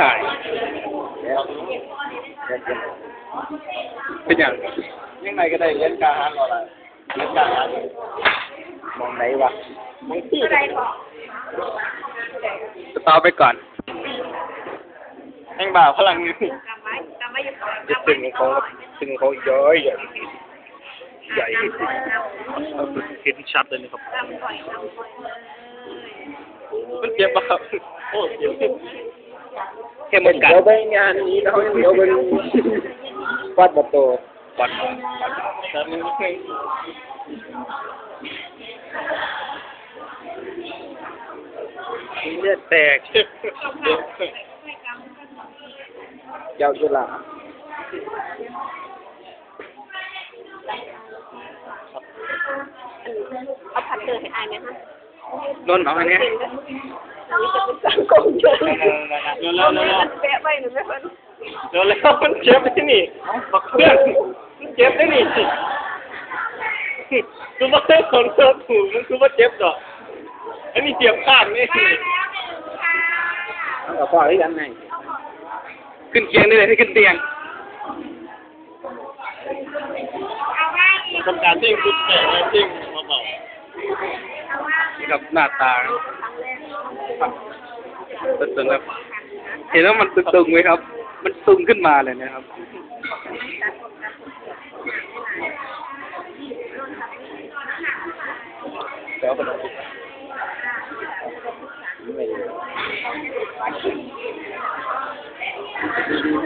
ถ่ายแล้วเล่นกันเป็นอย่างยังไงก็ได้เล่นกลางหันอะไรเล่นกลางหันมองไหนวะมองที่สตาร์ทไปก่อนแห่งบ่าวพลังนี้จำไว้จำไว้อยู่ก่อนจะตึงเขาตึงเขาย้อยใหญ่ใหญ่เห็นชัดเลยนะครับจำก่อนจำก่อนเลยมันเจ็บปะครับโอ้เจ็บ แค่มันกัดเดี๋ยวไปงานนี้แล้วเดี๋ยวไปวัดประตูบอลแต่มันไม่เลือดแตกยาวจุฬาเอาผัดเจอให้อายไหมคะนนท์เอาอันเนี้ยคนเร็วเร็วเร็วเร็วแปะไว้หนูไม่เพิ่นเร็วเร็วมันเจ็บที่นี่เพื่อนมันเจ็บที่นี่คือว่าเส้นของเธอถูกมันคือว่าเจ็บดอกอันนี้เจ็บข้างนี่เอาฝากได้ยังไงขึ้นเตียงได้เลยให้ขึ้นเตียงทำการเต้งชุดแต่งเต้งมาบานี่ครับหน้าตาตึงๆครับ เห็นแล้วมันตึงๆไหมครับ มันตึงขึ้นมาเลยนะครับเดี๋ยวคนละไม่ดี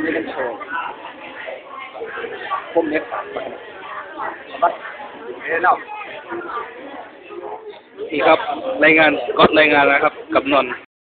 ไม่ได้โชว์ผมเนี่ยฝากไปบัดเฮ้ยเนาะนี่ครับ รายงานก็รายงานนะครับ กับนนท์